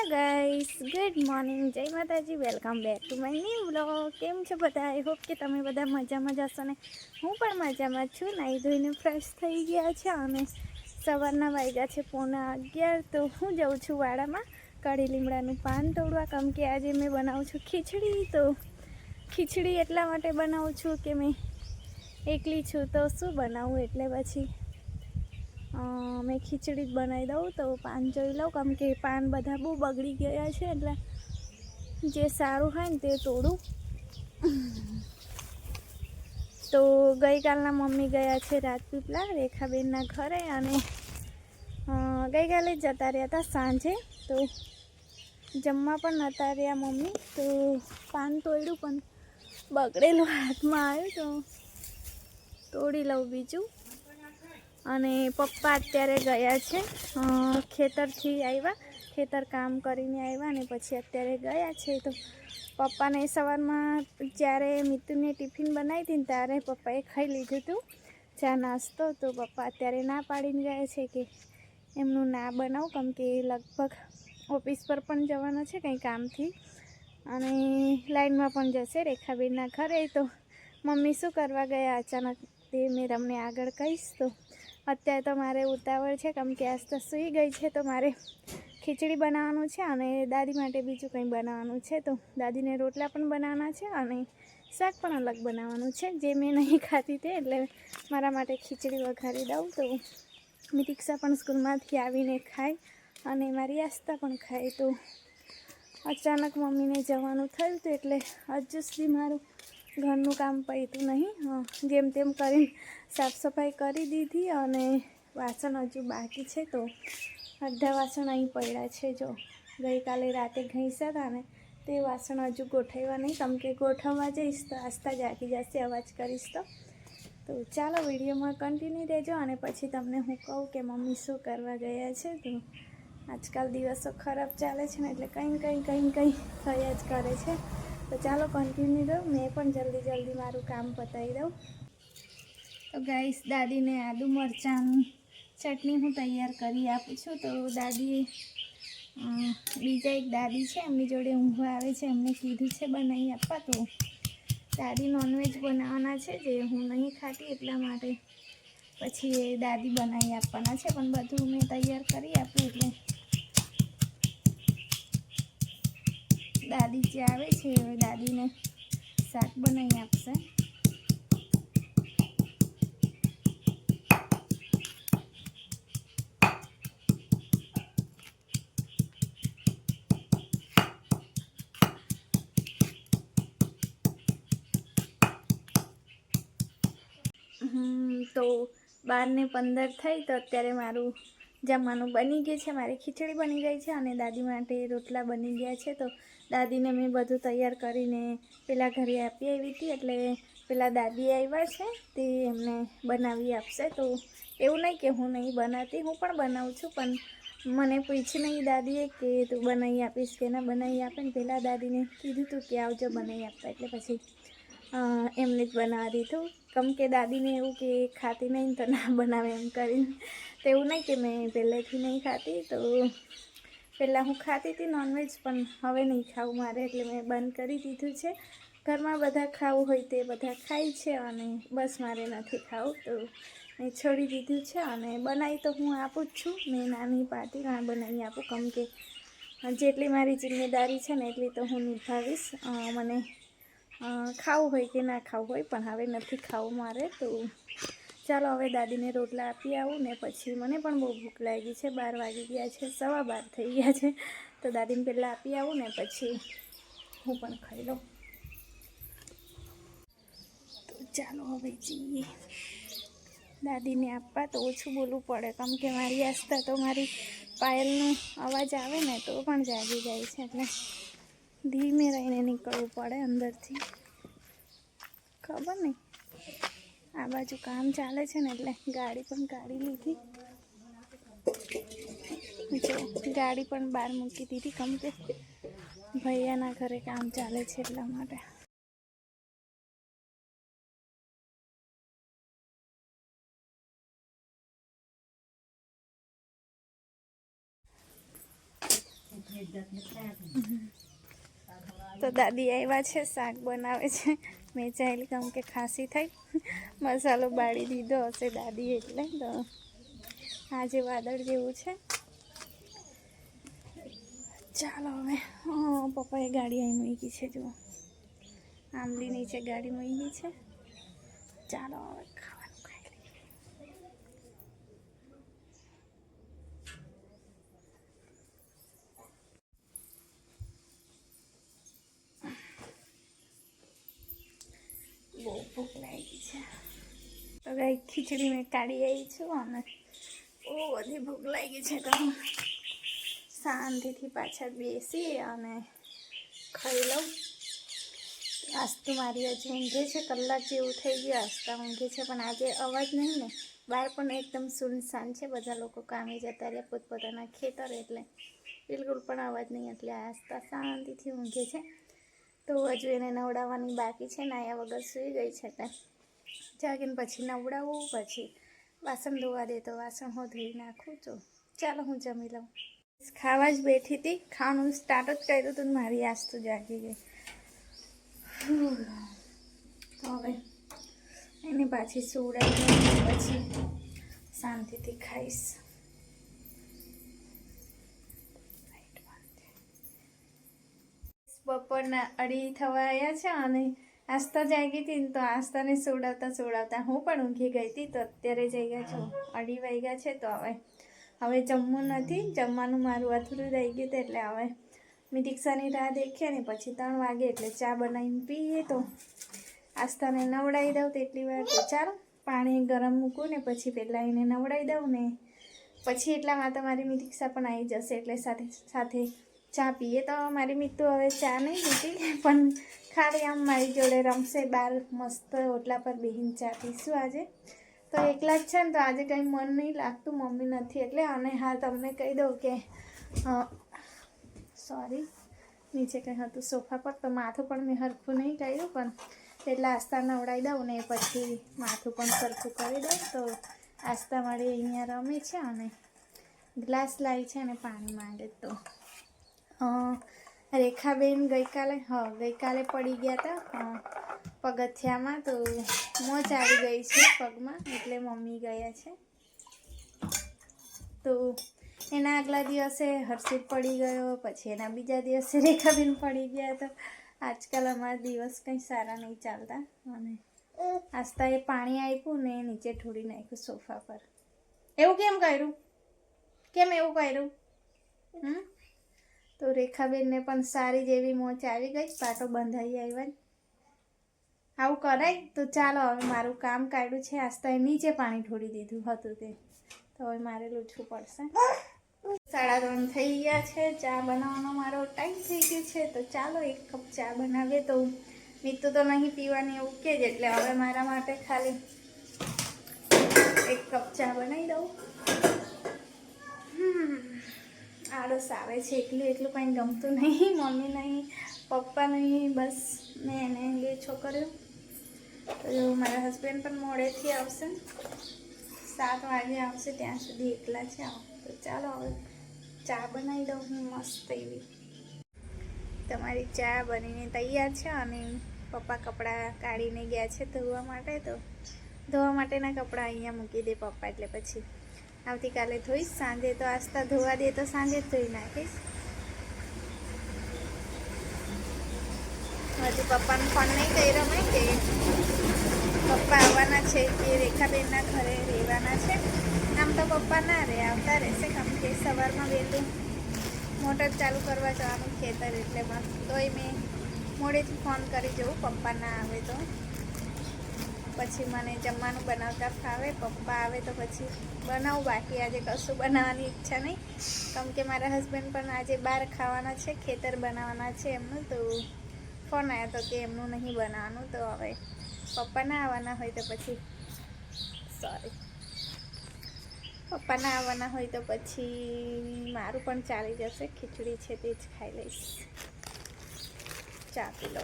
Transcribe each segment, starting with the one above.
Hello guys good morning જય માતાજી welcome back to my new blog કેમ છો બધા? આઈ હોપ કે તમે બધા મજામાં જશો ને? હું પણ મજામાં છું. નાહી ધોઈને ફ્રેશ થઈ ગયા છે અને સવારના વાગ્યા છે પોણા અગિયાર. તો હું જાઉં છું વાડામાં કઢી લીમડાનું પાન તોડવા. કેમ કે આજે મેં બનાવું છું ખીચડી. તો ખીચડી એટલા માટે બનાવું છું કે મેં એકલી છું તો શું બનાવું? એટલે પછી મેં ખીચડી જ બનાવી દઉં તો પાન જોઈ લઉં. કેમ કે પાન બધા બહુ બગડી ગયા છે એટલે જે સારું હોય ને તે તોડું. તો ગઈકાલના મમ્મી ગયા છે રાજપીપળા રેખાબેનના ઘરે અને ગઈકાલે જતા રહ્યા હતા સાંજે. તો જમવા પણ નતા રહ્યા મમ્મી. તો પાન તોડ્યું પણ બગડેલું હાથમાં આવ્યું તો તોડી લઉં બીજું. અને પપ્પા અત્યારે ગયા છે ખેતરથી આવ્યા ખેતર કામ કરીને આવ્યા અને પછી અત્યારે ગયા છે. તો પપ્પાને સવારમાં જ્યારે મિતુને ટિફિન બનાવી હતી ને ત્યારે પપ્પાએ ખાઈ લીધું હતું ચા નાસ્તો. તો પપ્પા અત્યારે ના પાડીને ગયા છે કે એમનું ના બનાવું, કેમ કે લગભગ ઓફિસ પર પણ જવાનો છે કંઈ કામથી. અને લાઈનમાં પણ જશે રેખાબેનના ઘરે. તો મમ્મી શું કરવા ગયા? અચાનક તે મેં તમને આગળ કહીશ. તો અત્યારે તો મારે ઉતાવળ છે કેમ કે આજ તો સૂઈ ગઈ છે તો મારે ખીચડી બનાવવાનું છે અને દાદી માટે બીજું કંઈ બનાવવાનું છે. તો દાદીને રોટલા પણ બનાવવાના છે અને શાક પણ અલગ બનાવવાનું છે. જે મેં નહીં ખાતી તે એટલે મારા માટે ખીચડી વઘારી દઉં. તો મિતિક્ષા પણ સ્કૂલમાંથી આવીને ખાય અને મારી આસ્તા પણ ખાય. તો અચાનક મમ્મીને જવાનું થયું હતું એટલે હજુ સુધી મારું ઘરનું કામ પૈતું નહીં. જેમ તેમ કરીને સાફ સફાઈ કરી દીધી અને વાસણ હજુ બાકી છે તો અડધા વાસણ અહીં પડ્યા છે જો. ગઈકાલે રાતે ઘઈસા હતા ને તે વાસણ હજુ ગોઠવ્યા નહીં. કેમ કે ગોઠવવા જઈશ તો આસ્તા જાગી જશે, અવાજ કરીશ તો. તો ચાલો વિડીયોમાં કન્ટિન્યુ રહેજો અને પછી તમને હું કહું કે મમ્મી શું કરવા ગયા છે. તો આજકાલ દિવસો ખરાબ ચાલે છે ને એટલે કંઈ કંઈ કંઈ કંઈ થયા જ કરે છે. તો ચાલો કન્ટિન્યુ દઉં મેં પણ જલ્દી જલ્દી મારું કામ પતાવી દઉં. તો ગાઈસ દાદીને આદુ મરચાંની ચટણી હું તૈયાર કરી આપું છું. તો દાદી બીજા એક દાદી છે, એમની જોડે ઊંઘવા આવે છે. એમને કીધું છે બનાવી આપવા. તો દાદી નોનવેજ બનાવવાના છે, જે હું નહીં ખાતી એટલા માટે. પછી એ દાદી બનાવી આપવાના છે, પણ બધું મેં તૈયાર કરી આપ્યું એટલે દાદી જે આવે છે હવે દાદીને શાક બનાવી આપશે. તો બાર ને પંદર થઈ, તો અત્યારે મારું જમવાનું બની ગયું છે, મારી ખીચડી બની ગઈ છે અને દાદી માટે રોટલા બની ગયા છે. તો દાદીને મેં બધું તૈયાર કરીને પેલા ઘરે આપી આવી હતી, એટલે પેલા દાદી આવ્યા છે, તે એમને બનાવી આપશે. તો એવું નહીં કે હું નહીં બનાવતી હું પણ બનાવું છું, પણ મને પૂછી નહીં દાદીએ કે તું બનાવી આપીશ કે ના બનાવી આપે ને પહેલાં દાદીને કીધું હતું કે આવજો બનાવી આપતા, એટલે પછી એમને જ બનાવી દીધું. કેમ કે દાદીને એવું કે ખાતી નહીં તો ના બનાવે એમ કરીને. તો એવું નહીં કે મેં પહેલેથી નહીં ખાતી, તો પહેલાં હું ખાતી હતી નોનવેજ, પણ હવે નહીં ખાવું મારે, એટલે મેં બંધ કરી દીધું છે. ઘરમાં બધા ખાવું હોય તે બધા ખાય છે અને બસ મારે નથી ખાવું, તો મેં છોડી દીધું છે અને બનાવી તો હું આપું જ છું. મેં નાની પાર્ટી ઘણા બનાવી આપું, કેમ કે જેટલી મારી જિમ્મેદારી છે ને એટલી તો હું નિભાવીશ. મને ખાવું હોય કે ના ખાવું હોય, પણ હવે નથી ખાવું મારે, તો ચાલો હવે દાદીને રોટલા આપી આવું ને પછી મને પણ બહુ ભૂખ લાગી છે, બાર વાગી ગયા છે, સવા બાર થઈ ગયા છે, તો દાદીને પહેલાં આપી આવું ને પછી હું પણ ખાઈ લઉં. તો ચાલો હવે જઈએ. દાદીને આપવા તો ઓછું બોલવું પડે, કેમ કે મારી આસ્થા તો મારી પાયલનો અવાજ આવે ને તો પણ જાગી જાય છે, એટલે ધીમે રહીને નીકળવું પડે અંદરથી. ખબર નહીં. આ બાજુ કામ ચાલે છે ને એટલે ગાડી પણ કાઢી લીધી. જો, ગાડી પણ બહાર મૂકી દીધી. કેમ કે ભૈયાના ઘરે કામ ચાલે છે એટલા માટે. તો દાદી આવ્યા છે, શાક બનાવે છે. મેં ચાલી કેમ કે ખાંસી થઈ. મસાલો બાળી દીધો હશે દાદી એટલે તો. આજે વાદળ જેવું છે. ચાલો હવે. પપ્પાએ ગાડી અહીં મૂકી છે, જુઓ. આંબલી નીચે ગાડી મૂકી છે. ચાલો હવે ખાવાનું ખાઈ લઈએ બહુ ભૂખ લાગી છે. તો કઈ ખીચડી મેં કાઢી આવી છું અને બહુ બધી ભૂખ લાગી છે તો શાંતિથી પાછળ બેસી અને ખાઈ લઉં. આસ્તુ મારી હજી ઊંઘે છે, કલાક જેવું થઈ ગયું આસ્તા ઊંઘે છે, પણ આજે અવાજ નહીં ને. બહાર પણ એકદમ સુનસાન છે, બધા લોકો કામે જતા રહ્યા, પોતપોતાના ખેતર એટલે. બિલકુલ પણ અવાજ નહીં, એટલે આસ્તા શાંતિથી ઊંઘે છે. તો હજુ એને નવડાવવાની બાકી છે નાયા વગર સૂઈ ગઈ છે તે. જાગીને પછી નવડાવવું પછી વાસણ ધોવા દે તો વાસણ હું ધોઈ નાખું છું ચાલો હું જમી લઉં. ખાવા જ બેઠી હતી, ખાવાનું સ્ટાર્ટ જ કર્યું હતું મારી આજ તો જાગી ગઈ. હવે એને પાછી સુવડાવી પછી શાંતિથી ખાઈશ. બપોરના અડી થવા આવ્યા છે અને આસ્તા જાગી હતી તો આસ્તાને સોડાવતા સોડાવતા હું પણ ઊંઘી ગઈ હતી તો અત્યારે જઈ ગયા છું. અઢી વાગ્યા છે તો હવે હવે જમવું નથી. જમવાનું મારું અથડું રહી ગયું એટલે હવે મેં રિક્ષાની રાહ દેખીએ ને પછી ત્રણ વાગે એટલે ચા બનાવીને પીએ તો આસ્તાને નવડાવી દઉં તેટલી વાર તો ચાલો. પાણી ગરમ મૂકું ને પછી પહેલાં એને નવડાવી દઉં ને પછી એટલામાં તો મારી દીક્ષા પણ આવી જશે એટલે સાથે સાથે ચા પીએ તો મારી મિત્રો હવે ચા નહીં પીતી, પણ ખાલી આમ મારી જોડે રમશે બાર મસ્ત ઓટલા પર બેહીને ચા પીશું આજે. તો એકલા જ છે ને, તો આજે કંઈ મન નહીં લાગતું, મમ્મી નથી એટલે અને હા, તમને કહી દઉં કે સોરી નીચે કંઈ હતું સોફા પર, તો માથું પણ મેં હરખું નહીં કર્યું પણ એટલે આસ્તા નવડાવી દઉં ને પછી માથું પણ સરખું કરી દઉં. તો આસ્તા મારી અહીંયા રમે છે અને ગ્લાસ લાવી છે અને પાણી માંગે તો. રેખાબેન ગઈકાલે, હા, ગઈકાલે પડી ગયા હતા પગથિયામાં તો મોજ આવી ગઈ છે પગમાં, એટલે મમ્મી ગયા છે. તો એના આગલા દિવસે હર્ષિત પડી ગયો, પછી એના બીજા દિવસે રેખાબેન પડી ગયા તો આજકાલ અમારા દિવસ કંઈ સારા નહીં ચાલતા. અને આસ્તા એ પાણી આપ્યું ને નીચે ઠોડી નાખ્યું સોફા પર. એવું કેમ કર્યું? કેમ એવું કર્યું? હમ? તો રેખાબેનને પણ સારી જેવી મોચ આવી ગઈ, પાટો બંધાઈ આવ્યા આવું કરાય? તો ચાલો, હવે મારું કામ કાઢ્યું છે. આસ્તા નીચે પાણી ઢોળી દીધું હતું તે. તો હવે મારે લૂછવું પડશે. સાડા ત્રણ થઈ ગયા છે. ચા બનાવવાનો મારો ટાઈમ થઈ ગયો છે. તો ચાલો, એક કપ ચા બનાવીએ તો મીતુ તો નહીં પીવાની એવું કે જ, એટલે હવે મારા માટે ખાલી એક કપ ચા બનાવી દઉં હમ આળસ આવે છે એકલું એટલું કંઈ ગમતું નહીં, મમ્મી નહીં, પપ્પા નહીં, બસ મેં એને બે છોકરીઓ તો મારા હસબન્ડ પણ મોડેથી આવશે. સાત વાગે આવશે, ત્યાં સુધી એકલા છે આવો. તો ચાલો હવે ચા બનાવી દઉં હું મસ્ત એવી. તમારી ચા બનીને તૈયાર છે. અને પપ્પા કપડાં કાઢીને ગયા છે ધોવા માટે. તો ધોવા માટેના કપડાં અહીંયા મૂકી દે પપ્પા એટલે પછી. આવતીકાલે ધોઈશ, સાંજે તો આસ્તા ધોવા દે તો સાંજે જ ધોઈ નાખીશ. હજુ પપ્પાને ફોન નહીં કર્યો મેં કે પપ્પા આવવાના છે કે રેખાબેનના ઘરે રહેવાના છે. આમ તો પપ્પા ના રહે, આવતા રહેશે કેમ કે સવારમાં વહેલું મોટર ચાલુ કરવા જવાનું ખેતર એટલે બસ તોય મેં મોડેથી ફોન કરી જવું પપ્પા ના આવે તો. પછી મને જમવાનું બનાવતા ફાવે, પપ્પા આવે તો પછી બનાવું, બાકી આજે કશું બનાવવાની ઈચ્છા નહીં. કેમ કે મારા હસબન્ડ પણ આજે બહાર ખાવાના છે, ખેતર બનાવવાના છે એમનું, તો ફોન આવ્યો તો કે એમનું નહીં બનાવવાનું, તો હવે પપ્પા ના આવવાના હોય તો પછી સોરી પપ્પા ના આવવાના હોય તો પછી મારું પણ ચાલી જશે, ખીચડી છે તે જ ખાઈ લઈશ. ચા પી લો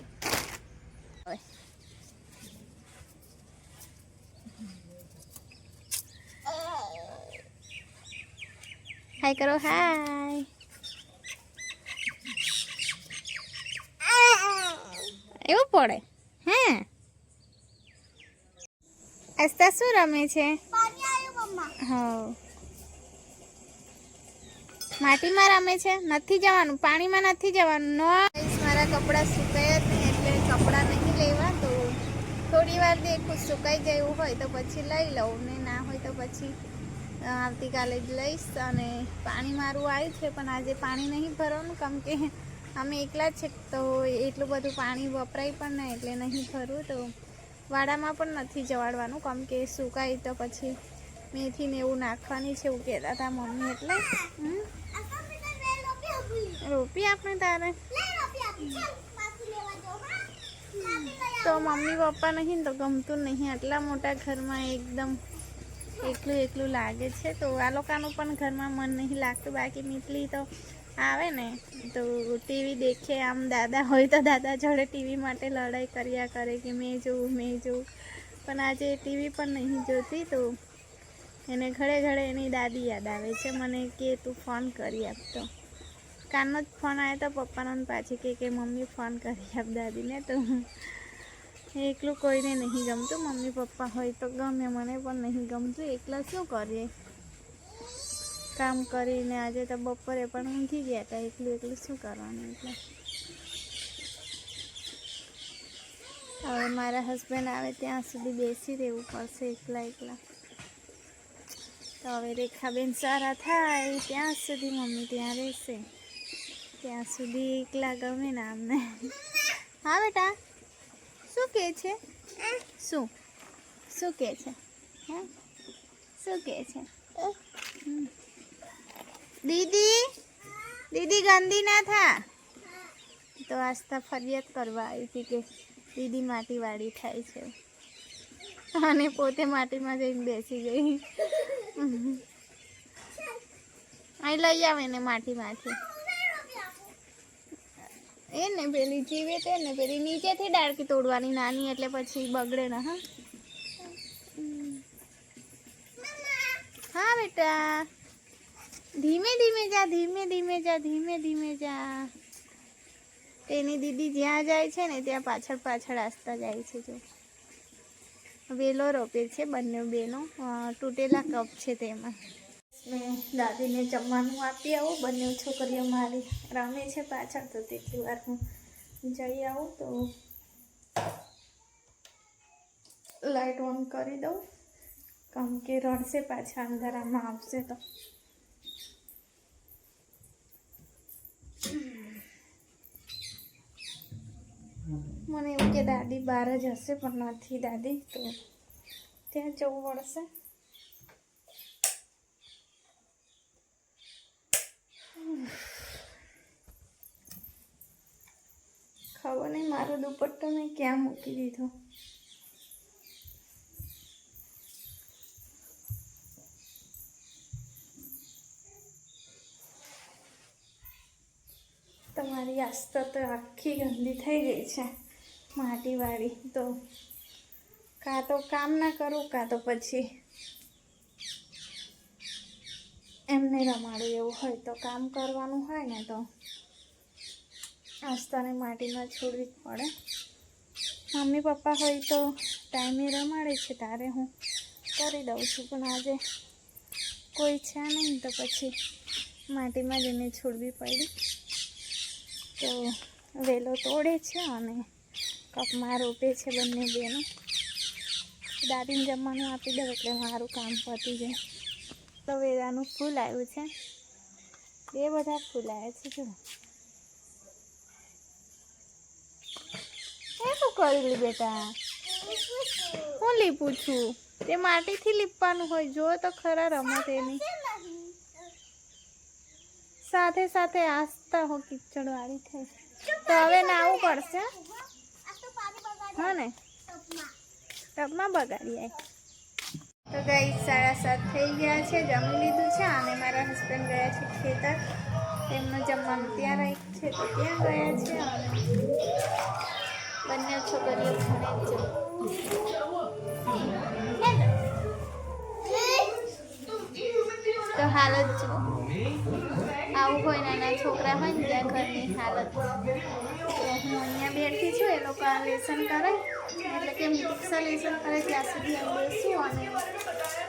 હાય કરો હાય એવું પડે. હે. અસ્તા શું રમે છે? માટીમાં રમે છે? નથી જવાનું. પાણીમાં નથી જવાનું. નો. મારા કપડાં સુકાયા જ એટલે કપડાં નહીં લેવા તો થોડી વાર દેખું સુકાઈ ગયું હોય તો પછી લઈ લઉં. ને ના હોય તો પછી આવતીકાલે જ લઈશ અને પાણી મારું આવ્યું છે, પણ આજે પાણી નહીં ભરવાનું કેમ કે અમે એકલા જ છે, તો એટલું બધું પાણી વપરાય પણ નહીં, એટલે નહીં ભરવું તો વાડામાં પણ નથી જવાડવાનું કેમ કે સુકાય તો પછી મેથી ને એવું નાખવાની છે, એવું કહેતા હતા મમ્મી એટલે? રોપી આપણે તારે તો મમ્મી પપ્પા નહીં તો ગમતું નહીં, આટલા મોટા ઘરમાં એકદમ એકલું એકલું લાગે છે. તો આ લોકોનું પણ ઘરમાં મન નહીં લાગતું. બાકી મીટલી તો આવે ને, તો ટીવી દેખે. આમ દાદા હોય તો દાદા જોડે ટીવી માટે લડાઈ કર્યા કરે કે મેં જોઉં મેં જોઉં. પણ આજે ટીવી પણ નહીં જોતી, તો એને ઘડે ઘડે એની દાદી યાદ આવે છે. મને કે, તું ફોન કરી આપતો કાનનો જ ફોન આવ્યો તો પપ્પાનો પાછી કે કે મમ્મી ફોન કરી આપ દાદીને. તો એકલું કોઈને નહીં ગમતું. મમ્મી, પપ્પા હોય તો ગમે, મને પણ નહીં ગમતું. એકલા શું કરીએ? કામ કરીને આજે તો બપોરે પણ ઊંઘી ગયા હતા. એકલું એકલું શું કરવાનું એટલે? હવે મારા હસબન્ડ આવે ત્યાં સુધી બેસી રહેવું પડશે એકલા એકલા. તો હવે રેખાબેન સારા થાય. ત્યાં સુધી મમ્મી ત્યાં રહેશે. ત્યાં સુધી એકલા ગમે ને અમને હા, બેટા. શું કહે છે? શું? શું કહે છે? હે? શું કહે છે? દીદી? દીદી ગંદી ના થા? તો આસ્તા ફરિયાદ કરવા આવી હતી કે દીદી માટીવાળી થાય છે. અને પોતે માટીમાં જઈને બેસી ગઈ. અહીં લઈ આવે ને માટીમાંથી. એ ને પેલી જીવે તે ને પેલી નીચેથી ડાળકી તોડવાની, નાની એટલે પછી બગડે ને, હા? હા બેટા. ધીમે ધીમે જા, ધીમે ધીમે જા, ધીમે ધીમે જા. તેની દીદી જ્યાં જાય છે ને ત્યાં પાછળ પાછળ આસતા જાય છે, જો. વેલો રોપે છે બંને બેનો. તૂટેલા કપ છે તેમાં. મેં દાદીને જમવાનું આપી આવું, બંને છોકરીઓ મારી રમે છે પાછળ, તો તેટલી વાર હું જઈ આવું, તો લાઈટ ઓન કરી દઉં. કેમ કે રડશે પાછા, અંધારામાં આવશે તો. મને એવું કે દાદી બહાર જ હશે, પણ નથી દાદી, તો ત્યાં જવું પડશે ખબર નહીં મારો દુપટ્ટો મેં ક્યાં મૂકી દીધો? તમારી આસ્તા તો આખી ગંદી થઈ ગઈ છે, માટીવાળી. તો કાં તો કામ ના કરું, કાં તો પછી એમને રમાડું એવું હોય તો કામ કરવાનું હોય ને તો આસ્તાને માટીમાં છોડવી જ પડે. મમ્મી, પપ્પા હોય તો ટાઈમે રમાડે છે, તારે હું કરી દઉં છું, પણ આજે કોઈ છે નહીં તો પછી માટીમાં જ એને છોડવી પડી. તો વેલો તોડે છે અને કપમાં રોપે છે બંને બેનો. દાદીને જમવાનું આપી દઉં એટલે મારું કામ પતી જાય. તો વેલાનું ફૂલ આવ્યું છે. બે બધા ફૂલ આવ્યા છે જો એ લી બેટા. હું લીપું છું? તે માટીથી લીપવાનું હોય, જો તો ખરા રમત એની સાથે સાથે આસ્તા હો કિચડ વાળી થઈ. તો હવે નાવું પડશે. હા ને? ટબમાં બગાડી આય. તો ગઈ સાડા સાત થઈ ગયા છે. જમી લીધું છે. અને મારા હસબન્ડ ગયા છે ખેતર. તેમનું જમવાનું ત્યાં રહી છે. તો ત્યાં ગયા છે. બંને છોકરીઓ ભણે જ. તો હાલત જો આવું હોય નાના છોકરા હોય ને ત્યાં ઘરની હાલત. તો હું અહીંયા બેઠી છું, એ લોકો આ લેસન કરે. એટલે કે મિક્સર લેસન કરે ત્યાં સુધી અમે બેસું અને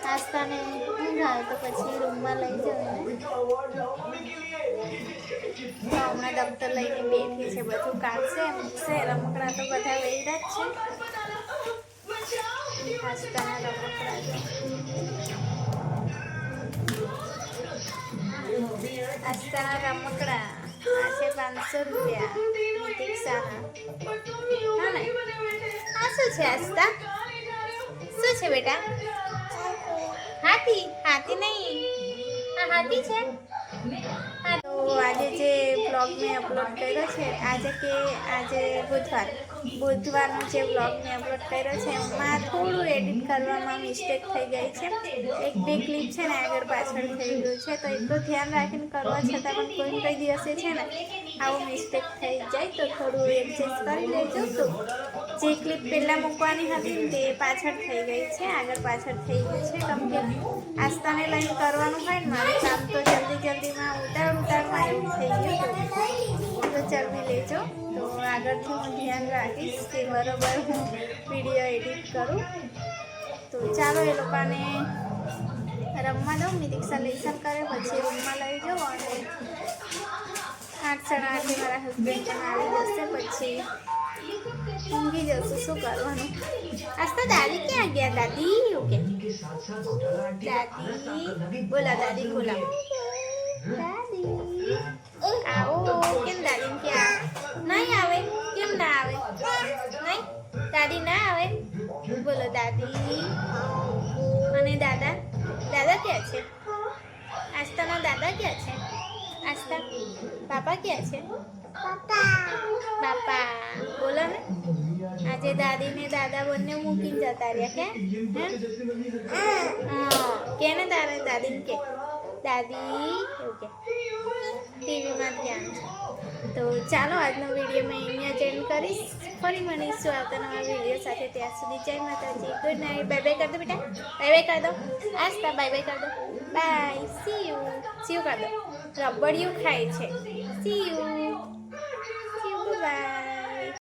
નાસ્તાને ઊંઘ આવે તો પછી રૂમમાં લઈ જવાને હમણાં ડૉક્ટર લઈને બેઠી છે, બધું કાઢશે, મૂકશે. રમકડા તો બધા વેડા જ છે. નાસ્તાના રમકડા છે રમકડા. આ છે પાંચસો રૂપિયા. પ્રતીક્ષાના હા ને? આ શું છે આસ્તા શું છે બેટા? હાથી? હાથી નહીં. આ હાથી છે? આજે જે બ્લોગ મેં અપલોડ કર્યો છે, આજે કે આજે બુધવાર. બુધવારનો જે બ્લોગ મેં અપલોડ કર્યો છે, એમાં થોડું એડિટ કરવામાં મિસ્ટેક થઈ ગઈ છે. એક બે ક્લિપ છે ને આગળ પાછળ થઈ ગયું છે, તો એટલું ધ્યાન રાખીને કરવા છતાં પણ કોઈ કઈ દિવસે છે ને આવું મિસ્ટેક થઈ જાય, તો થોડું એડજસ્ટ કરી લેજો. તો જે ક્લિપ પહેલાં મૂકવાની હતી તે પાછળ થઈ ગઈ છે, આગળ પાછળ થઈ ગઈ છે કેમ કે આસ્થાને લઈને કરવાનું હોય ને મારું કામ તો જલ્દી જલ્દીમાં ઉતાર ઉતારમાં એવું થઈ ગયું તો જલ્દી લેજો. તો આગળથી હું ધ્યાન રાખીશ કે બરોબર હું વીડિયો એડિટ કરું. તો ચાલો એ લોકોને રમવા દઉં નિરીક્ષા લેસન કરે, પછી રૂમમાં લઈ જાઉં અને આઠ સાડા આઠે મારા હસબન્ડ પણ આવી જશે, પછી ઊંઘી જશું શું કરવાનું? આજ તો દાદી ક્યાં ગયા? દાદી ઓકે દાદી બોલા દાદી બોલા. દાદી આવો. કેમ દાદી ક્યાં નહીં આવે? કેમ ના આવે? નહીં? દાદી ના આવે? બોલો દાદી. અને દાદા? દાદા ક્યાં છે? આસ્તાના દાદા ક્યાં છે? આસ્તા પાપા ક્યાં છે? બાપા બોલો ને. આજે દાદી ને દાદા બંને મૂકીને જતા રહ્યા, કે? કે ને તારે દાદીને કે? દાદી, એવું કે. ટીવીમાં ધ્યાન છે. તો ચાલો, આજનો વીડિયો મેં અહીંયા જ કરીશ. ફરી મળીશું આવતા નવા વીડિયો સાથે. ત્યાં સુધી જય માતાજી. ગુડ નાઇટ બાય બાય કર દો બેટા. બાય બાય કર દો. આસ્તા બાય બાય કર દો. Bye see you see you કર દો. રબડિયું ખાય છે. C you